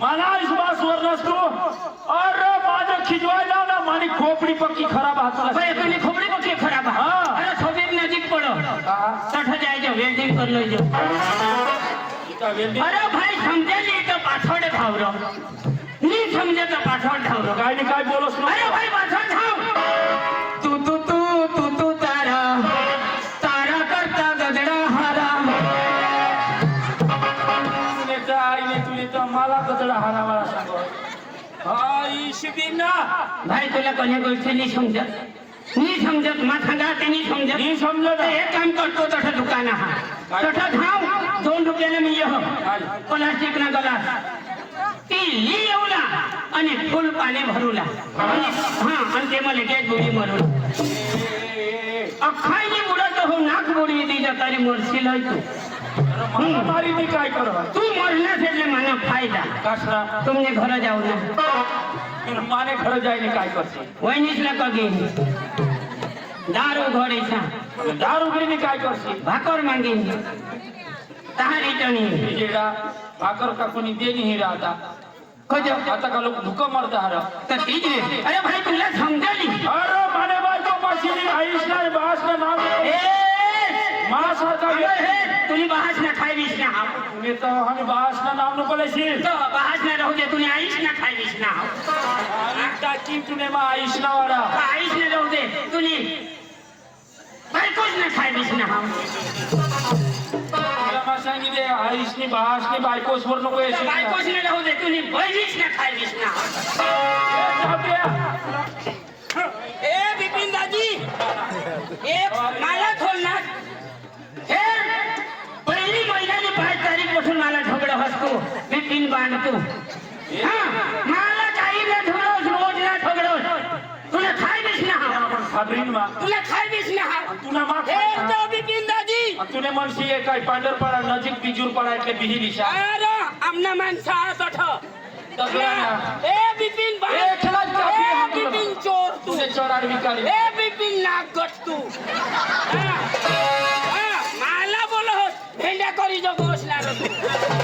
માના સુભાષ વર્ણસ્તુ અરે માજે ખીજવાઈ ના ના મારી ખોપડી પક્કી ખરાબ હાથ ભાઈ પેલી ખોપડી પક્કી ખરાબ હા. અરે ખોપડી નજીક પડો. સઠ જાય જો વેલ્ડિંગ કરી લેજો અરે ભાઈ સમજે લી તો પાછળ ખાવરો ની સમજે તો પાછળ ખાવરો કાઈ ને કાઈ બોલો અરે ભાઈ પાછળ ईशिदी ना ભાઈ तुला कोणी गोष्टी नाही समजत नाही समजत माथा गाते नाही समजत नी समजत तर एक काम करतो तसं दुकान हा तसं धाव दोन रुपयाला मी येहो प्लास्टिक ना गलास ती ली येऊला आणि फुल पाणी भरूला आणि हा आणि ते मला लगेच बुडी मरून अख्खाईने बुडत हो नाक बुडवी दिलं तरी मरशील होय तू मला मारी मी काय कर तू मरण्यास એટલે મને फायदा कसला तुमने घर जाऊ મારે ઘરે જઈને કાંઈ કરશે. કોઈ નીચલે કગી દારૂ ઘોડે છે. દારૂ ઘડીને કાંઈ કરશે. ભાકોર માંગી તારી ટણી જેડા ભાકોર કાકોની દેની હીરા હતા. કજો આતા કા લોકો ભૂકો મરતા હારા તો તીજે અરે ભાઈ તું લે સમજાડી અરે મને ભાઈ તો પછી આઈશ ના બાસ ના નામ એ মা সরকার তুমি বাহাস না খাইবিস না। হাও তুমি তো আমি বাহাস না নাম বলেছি তো বাহাস না রহুকে তুমি আইস না খাইবিস না। হাও একটা কিন্তু নে মা আইস না ওরা। আইস না রহুকে তুমি ভাই কোজ না খাইবিস না। হাও সঙ্গে আইসনি বাসনি বাইকোস বর নকো এসে। বাইকোস নে রাখো দে তুই বইলিস না બિલ બાંધતું. માલા ચાઈ ને ઠગડોસ રોજ ને ઠગડોસ તુને ખાઈ બીસ ના હા પણ સાબરીનમાં તુને ખાઈ બીસ ના હા તુના માં એ તો બિપિન દાજી તુને મન સી એ કઈ પાંડર પાડા નજીક બીજુર પાડા એટલે બીહી દિશા. અરે આમના બોલો ભેંડા કરી જો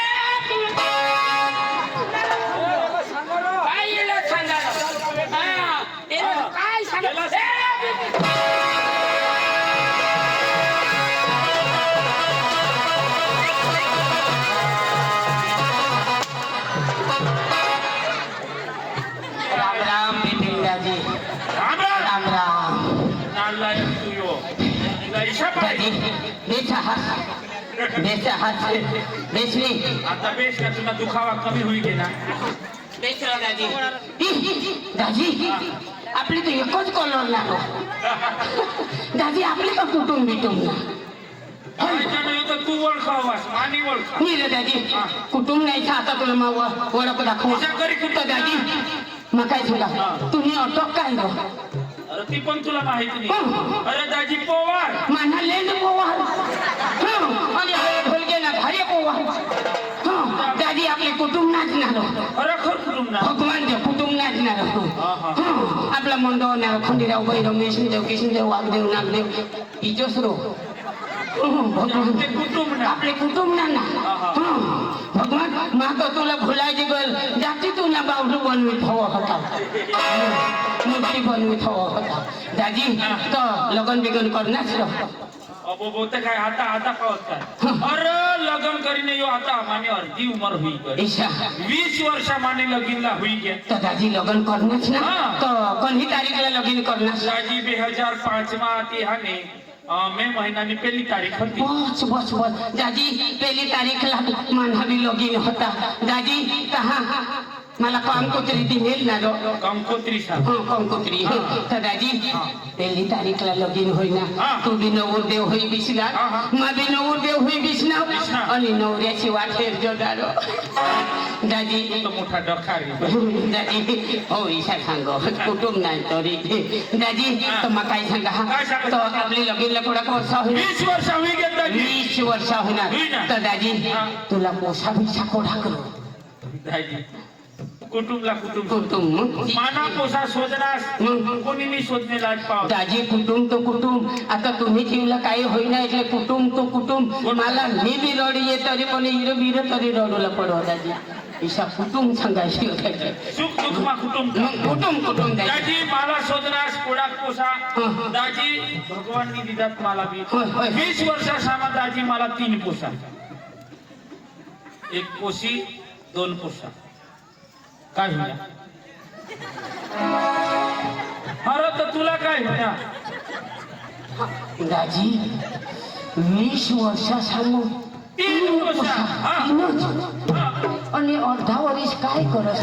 दादी राम राम राम राम नाला तू यो तुला इशा दादी पाहिजे बेचा हात बेचा हात बेसली आता बेस ना तुला दुखावा कमी होईल की ना बेचरा दादी. दादी आपली तर एकच कॉलर लागो दादी आपले का कुटुंब बिटुंब ना त्याच्यानं तर तू ओळखावास मानी ओळखा मी रे दादी कुटुंब नाही आता तुला मग ओळख दाखवा तुझ्या घरी कुठं तर दादी मग काय तुला तुम्ही अटक काय गो अरे ती पण तुला माहिती नाही अरे दाजी पवार माना लेंड पोवार हं, आणि हे ढोलके ना भारी पोवार हं, दादी आपले कुटुंब नाचणार खरोखर कुटुंब ना भगवान देव कुटुंब नाचणार हं, आपला मंडळ ना खंडीराव बैरव मेशनदेव किशनदेव वाघदेव नागदेव इजोसरो हं, भगवान ते कुटुंब ना आपले कुटुंब ना ना માં તો તુલા ભૂલાઈ જ ગયેલ જાતી તું ના બાવડું બનવી થવો હતા. મૂર્તિ બનવી થવો હતા. દાદી તો લગન બેગન કર ના જ બોતે કઈ આતા આતા કહતા અરે લગન કરીને યો આતા માને અડધી ઉંમર હોઈ ગઈ. વીસ વર્ષ માને લગીનલા હોઈ ગયા. તો દાદી લગન કરવું છે ને. તો કોની તારીખે લગીન કરના દાદી બે હજાર પાંચમાં હતી હા ને મે મહિનાની પહેલી તારીખ હતી. બસ બસ બસ. દાદી, પહેલી તારીખ લાખ માનવી લોગીન હતા. દાદી તહા मला कामकोत्री ती मिळेल ना गं कामकोत्री साहेब हो कामकोत्री दादाजी पहिली तारीखला लगीन होईना तू भी बी नवरदेव होई बिसला मा बी नवरदेव होई बिसनाव आणि नवऱ्याची वाट फेर हेर जोडारो दाजी मोठा डकार दाजी हो ईशा सांग कुटुंब नाही तरी दाजी तर मग काय सांगा तो आपली लगीन कोणाक वर्ष होईल वीस वर्ष होईल वीस वर्ष होणार तर दादी तुला कोसा बिसा कोणा करू दादी कुटुंबला कुटुंब कुटुंब माना पोसा शोधनास हं. कोणी नाही शोधणे लाज पाव दाजी कुटुंब तो कुटुंब आता तुम्ही जीवला काही होईना એટલે कुटुंब तो कुटुंब मला मी बी रडी ये तरी पण हिरो बिरो तरी रडूला पडवा दाजी ईशा कुटुंब सांगायची होती. सुख दुःख मा कुटुंब मग कुटुंब कुटुंब दाजी दाजी मला शोधनास कोडाक पोसा हं. दाजी भगवाननी दिदात मला बी होय, होय. वीस वर्षा सामा दाजी मला तीन पोसा एक पोशी दोन पोसा काय होण्या अरे तर तुला काय होण्या दाजी वीस वर्षा सांगू तीन पोसा हा तीनच. हा. आणि अर्धा वर्ष काय करस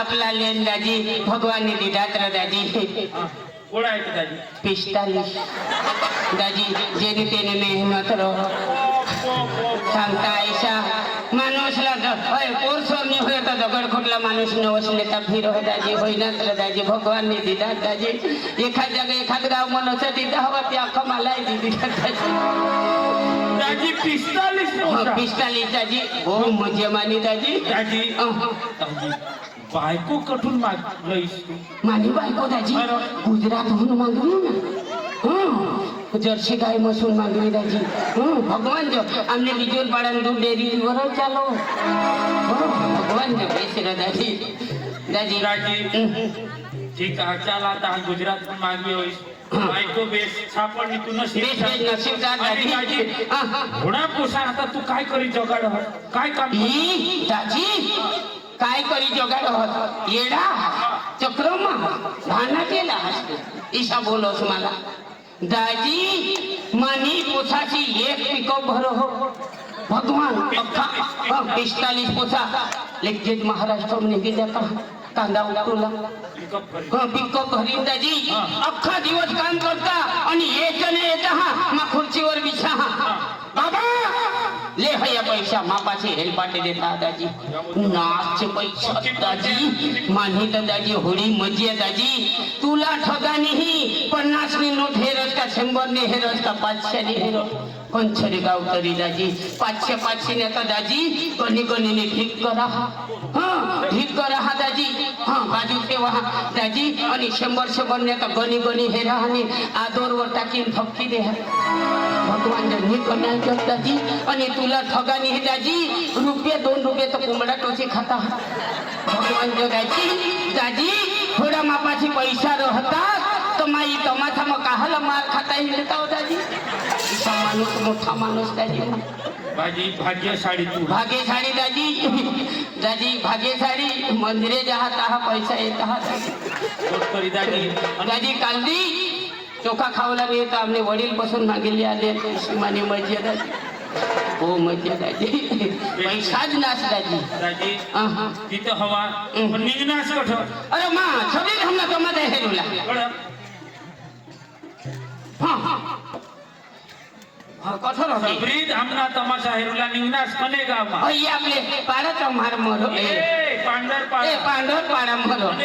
આપલા લેન દાજી ભગવાનની દીધાત્ર દાજી પિસ્તાલીસ. દાજી જે રીતે એને મહેનત રહો સંતા ઈશા માનુષલા હોય પુરુષોની હોય તો દગડ ખોટલા માનુષનો વસને તફી રહે દાજી હોય નાત્ર દાજી ભગવાનની દીધા દાજી એખાદ જગ્યાએ એખાદ ગામ મનો છે દીધા હવે ત્યાં ખમા લાવી દીધી દાજી દાદી. પિસ્તાલીસ પિસ્તાલીસ દાદી. ઓ મજ્જમાની દાદી. દાદી बायको कठून माग लईस तू? मानी बायको दाजी गुजरातहून मागवी ना. हं, जर्सी गाय मसून मागवी दाजी हं, भगवान जो आमने बिजोर पाड़न दूध डेरी वर चालो. हं, भगवान जो बेसरा दाजी. दाजी. दाजी हं, ठीक आहे चाल आता गुजरात पण मागवी होईस बायको बेस सापडली तू नशीब बेस बेस आणि दाजी. दाजी हं, हं. घोडा पोसा आता तू काय करी जगाड? काय काम कर- ई दाजी. काय करी जोगाड होत येडा चक्रमा भाना केला हसते ईशा बोलोस मला दाजी मानी पोसाची एक पिकअप भर हो भगवान अख्खा हं, पिस्तालीस पोसा लेखजेज महाराष्ट्र निघी जाता कांदा उठवला पिकअप करी हं, पिकअप भरीन दाजी हा. अख्खा दिवस काम करता आणि एक ने येता हा मा खुर्चीवर बिछा हा बाबा ले हया पैसा मापाचे हेलपाटे देता दाजी. नाचे पैसा दाजी. मानी दाजी होळी मजी दाजी. तुला ठगानीही पन्नास नि नोट हेरस का शंभर ने हेरस का पाचशे ने हेरस पंचरी गाव तरी दाजी पाचशे पाचशे ने आता दाजी कणी कणी ने ठीक करा हा हा ठीक करा हा दाजी हा बाजू ठेवा हा दाजी आणि शंभर शंभर ने आता गणी गणी हेरा आणि आदोरवर टाकीन फक्की दे हा भगवान जन्मी कन्या जग दाजी आणि तुला ठगानी हे दाजी रुपये दोन रुपये तर कोंबडा टोचे खाता भगवान जो दाजी दाजी थोड्या मापाची पैसा राहतात હાથમાં ઈ તમાથામાં કાહલ માર ખાતા હિલતા દાદી? માનુસ મોટા માનુસ દાદી. ભાજી ભાગ્યશાળી તું. ભાગ્યશાળી દાદી. દાદી ભાગ્યશાળી. મંદિરે જહા તાહા પૈસા એતા દાદી. દાદી કાલદી ચોખા ખાવલા નહીં તો અમને વડીલ પસંદ માગેલી આ દે સીમાની મજ્યા દાદી બહુ મજા દાદી. પૈસા જ નાશ દાદી. દાદી હા હા તી તો હવા નીજ નાશ અરે માં છબી હમણાં તો મદે હેલુલા કઠોર બ્રીદ આમના તમાશા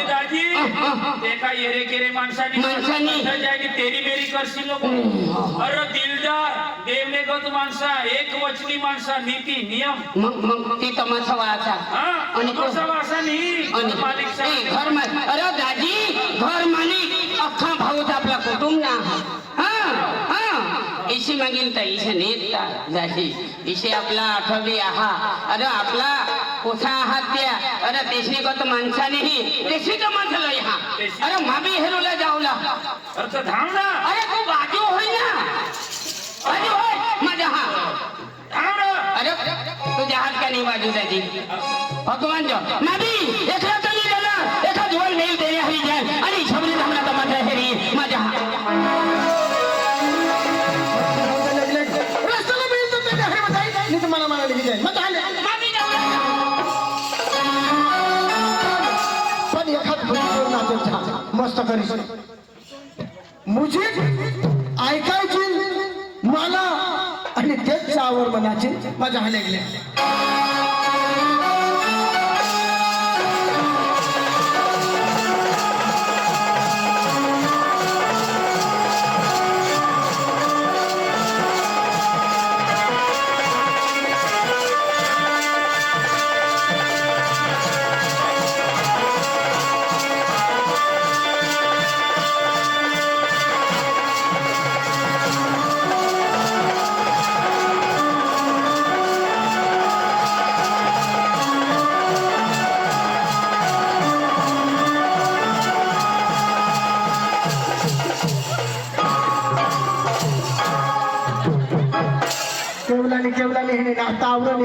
દાજી દેખા યેરે मागेन तर इशे नेत जाशी इशे आपला आठवले आहा अरे आपला कोसा आहात त्या अरे तेशनी को तो माणसानेही तेशनी का माणसाला हा अरे मामी हेरूला जाऊला अरे तो धाव ना अरे तू बाजू होई ना बाजू होय माझा हा धाव ना अरे तू जहाज का नाही बाजू त्याची भगवान जो मामी एकला आले विजय मग मस्त करी मुझे ऐकायची मला आणि तेच आवड म्हणायची माझ्या हले गेले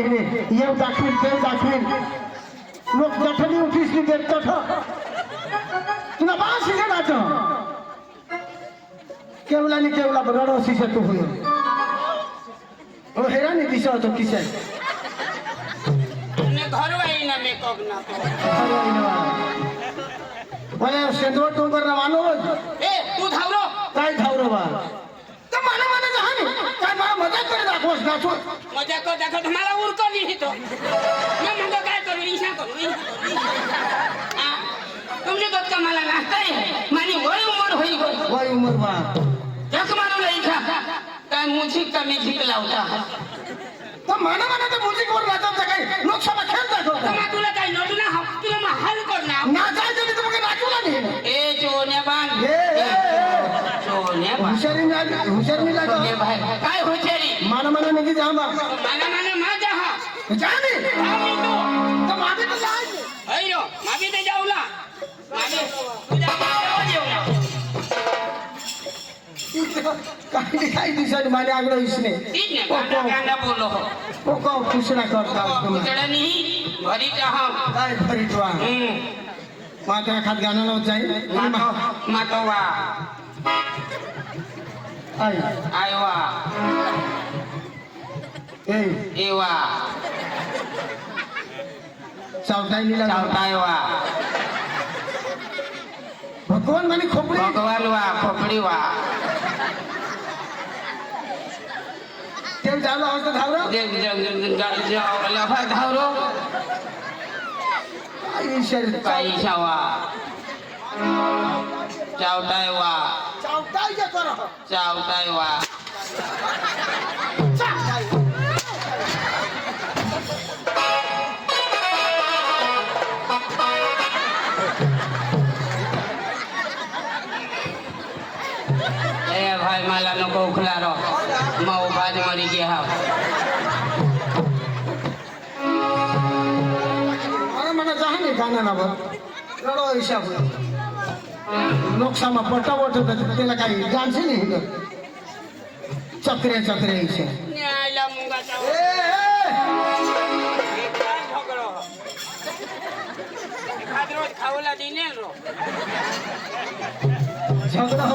देखने ये दाखिल ते दाखिल लोग जठनी उठी इसलिए देखता था तुना बास ही ना था केवला नहीं केवला बगाड़ो सीसे तो हुए और हैरानी दिशा तो किसे तुमने घर वाई ना मैं ना तो वाले सेंदोर तुम पर रवानो ए तू धावरो काय धावरो बा ભાઈ મારા મજા કરી નાખોશ નાખો મજા તો દેખો તમારા ઉરકો નહીં તો મેં મને કાય કરું ઈશા કરું તમને તો તમારા નાસ્તા મારી હોય ઉંમર હોય હોય ઉંમર માં જક મારું લઈ ખા તાય મુછી તમે જીક લાવતા તો મને મને તો મુછી કોર નાચા તો કઈ લોકસભા ખેલ દેખો તમા તુલા કઈ નોડના હપ તુલા માં હલ કરના નાચા જલ્દી તમને નાચુલા નહીં એ ને હુશિયારી ના હુશિયારી ની લાગો ને ભાઈ કાય હુશિયારી. માના માના નથી જા બા માના માના માં જા. ખાત ગાના નો. જાય. માતા માતા आई आयवा. ए. एवा. सावतायलीला सावतायवा भगवान म्हणे खोपडी. भगवान वा खोपडी वा ते झालं असं धावलं. धावलो काही शावा. चावताय वा તાઈ જતો રહો. ચાવ તાઈ વા એ ભાઈ માલા નો કહું ખલારો માં ઊભા જ મરી ગયા મને જાણે ગાના ના રડો હિસાબ. નોકસામાં પટાવો છો તો પેલા કઈ જાણશે ને ચક્રે ચક્રે છે. ઝઘડો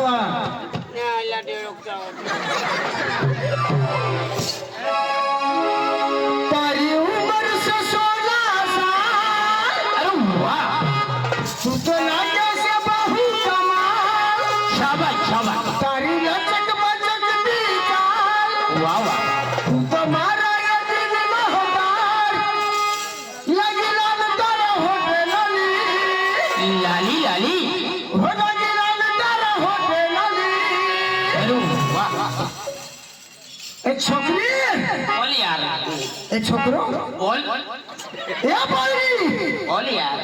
ছোকরা? বল। এ বল। বল ইয়ার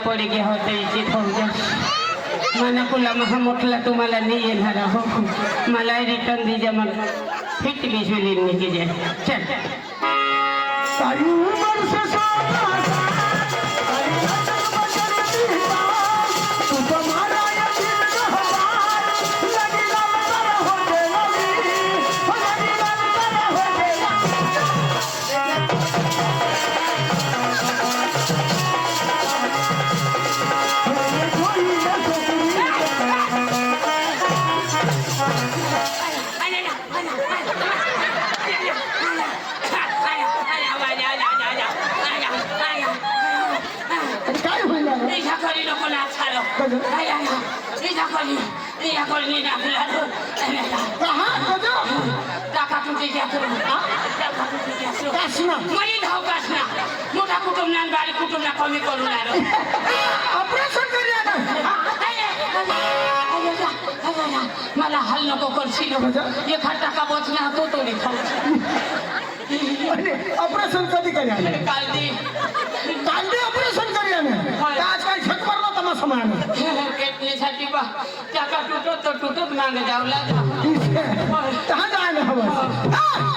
मला कोला पडी गे होते इथे फौजा मला कोला महा मोठला तुम्हाला नाही येणार हो मला रिटर्न दीजा मला फिट बिजली निघी जाय चल सारी उमर कहा गजो कासना मोठा कुटुंब ना बारीक कुटुंबला कमी करू लागलो ऑपरेशन करूया ना मला हल नको करशील एखाद टाका बचला तो तोडी खाऊ आणि ऑपरेशन कधी करूया ना काल दे कांदे ऑपरेशन समान. पेटण्यासाठी बा त्याका तुटत तर तुटत मागे जावला जा हवं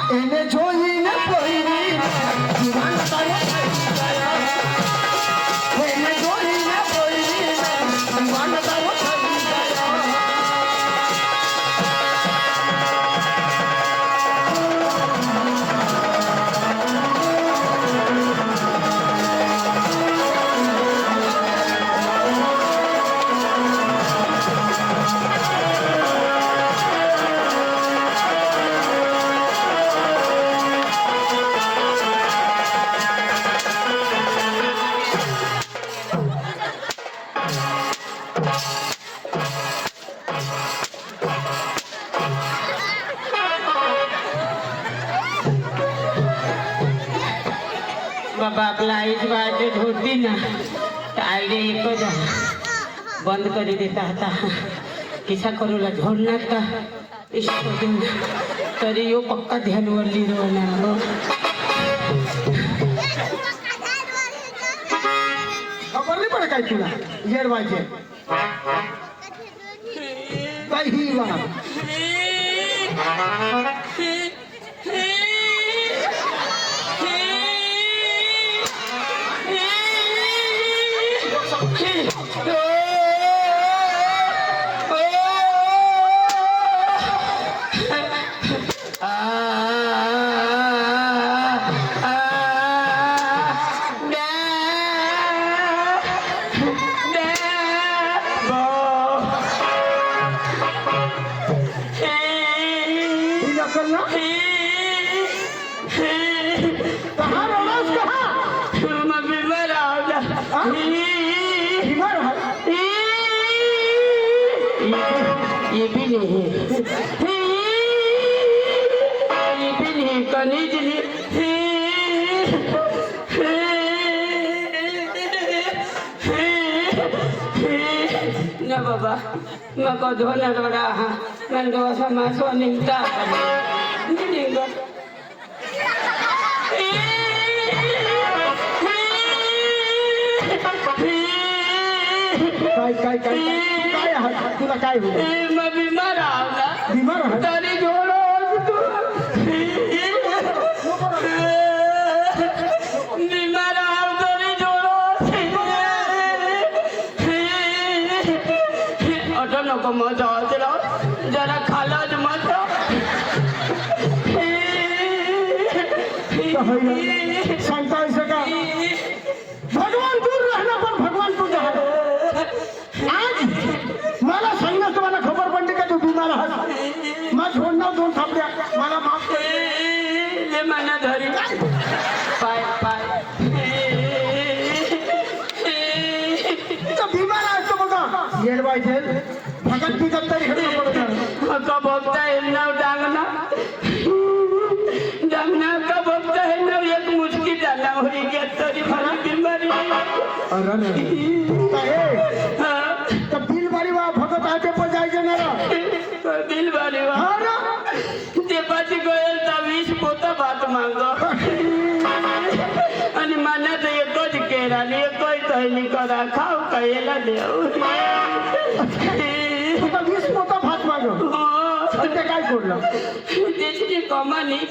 બાપલા આવી વાત ઢોળતી ના આઈડે એક જ બંધ કરી દેતા હતા. કિસ્સા કરોલા ઢોળ નાખતા ઈશ્વર તરી એવો પક્કા ધ્યાન વળી રહ્યો ખબર નહીં પડે કાંઈ ચૂલા ઝેર વાંચે. Vai, Riva! ये भी नहीं ये भी नहीं कनीज ना बाबा मैं को धोना रोड़ा हाँ मैं दो समा सो निकता नहीं काय काय काय काय आहे? तुला काय होईल मैं बीमार आऊंगा बीमार है तारी जोड़ो बीमार आओ तारी जोड़ो अटो नको मजा आजरा जरा खाला ज मत পাইছেন ফাঁকার কি করতে কত বলতে নাও ডাঙনা ডাঙনা তো বলতে নাও এক মুশকিল ডাঙনা হয়ে গেছে আর নিয়ে কই তৈলি করা? খাও কইলা দেও। ভাত মাগো। काय করলাম। কমা নেই